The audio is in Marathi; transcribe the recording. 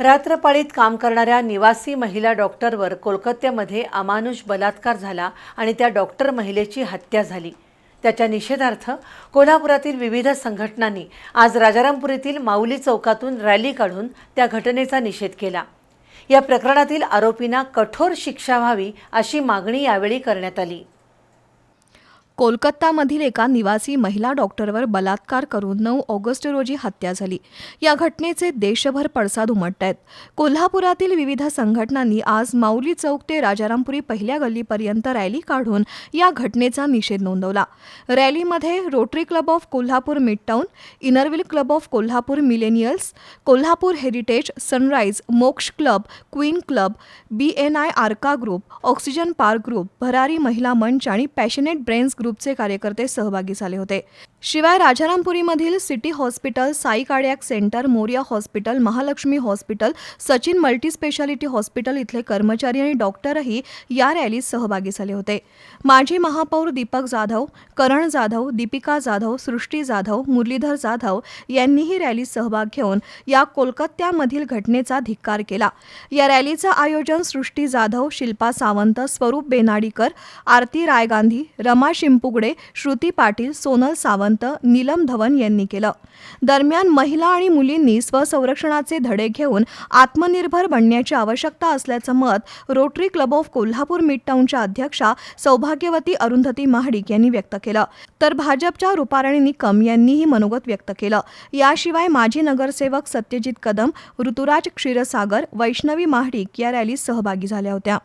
रात्रपाळीत काम करणाऱ्या निवासी महिला डॉक्टरवर कोलकात्यामध्ये अमानुष बलात्कार झाला आणि त्या डॉक्टर महिलेची हत्या झाली. त्याच्या निषेधार्थ कोल्हापुरातील विविध संघटनांनी आज राजारामपूर येथील माऊली चौकातून रॅली काढून त्या घटनेचा निषेध केला. या प्रकरणातील आरोपींना कठोर शिक्षा व्हावी अशी मागणी यावेळी करण्यात आली. कोलकातामधील एका निवासी महिला डॉक्टरवर बलात्कार करून नऊ ऑगस्ट रोजी हत्या झाली. या घटनेचे देशभर पडसाद उमटत आहेत. कोल्हापुरातील विविध संघटनांनी आज माऊली चौक ते राजारामपुरी पहिल्या गल्लीपर्यंत रॅली काढून या घटनेचा निषेध नोंदवला. रॅलीमध्ये Rotary club of Kolhapur midtown inner wheel club of Kolhapur millennials Kolhapur heritage sunrise Moksha club queen club B N I Arka group oxygen park group Bharari महिला मंच आणि पॅशनेट ब्रेन्स ग्रुप ग्रुपचे कार्यकर्ते सहभागी झाले होते. शिवाय राजारामपुरीमधील city hospital Sai cardiac centre Moriya hospital Mahalaxmi hospital Sachin multispeciality hospital इथले कर्मचारी आणि डॉक्टरही या रॅलीत सहभागी झाले होते. माजी महापौर दीपक जाधव करण जाधव दीपिका जाधव सृष्टी जाधव मुरलीधर जाधव यांनीही रॅलीत सहभाग घेऊन या कोलकात्यामधील घटनेचा धिक्कार केला. या रॅलीचं आयोजन सृष्टी जाधव शिल्पा सावंत स्वरूप बेनाडीकर आरती रायगांधी रमा शिंपुगडे श्रुती पाटील सोनल सावंत नीलम धवन यांनी केलं. दरम्यान महिला आणि मुलींनी स्वसंरक्षणाचे धडे घेऊन आत्मनिर्भर बनण्याची आवश्यकता असल्याचं मत रोटरी क्लब ऑफ कोल्हापूर मिडटाऊनच्या अध्यक्षा सौभाग्यवती अरुंधती महाडिक यांनी व्यक्त केलं. तर भाजपच्या रुपाराणी निकम यांनीही मनोगत व्यक्त केलं. याशिवाय माजी नगरसेवक सत्यजित कदम ऋतुराज क्षीरसागर वैष्णवी महाडिक या रॅलीत सहभागी झाल्या होत्या.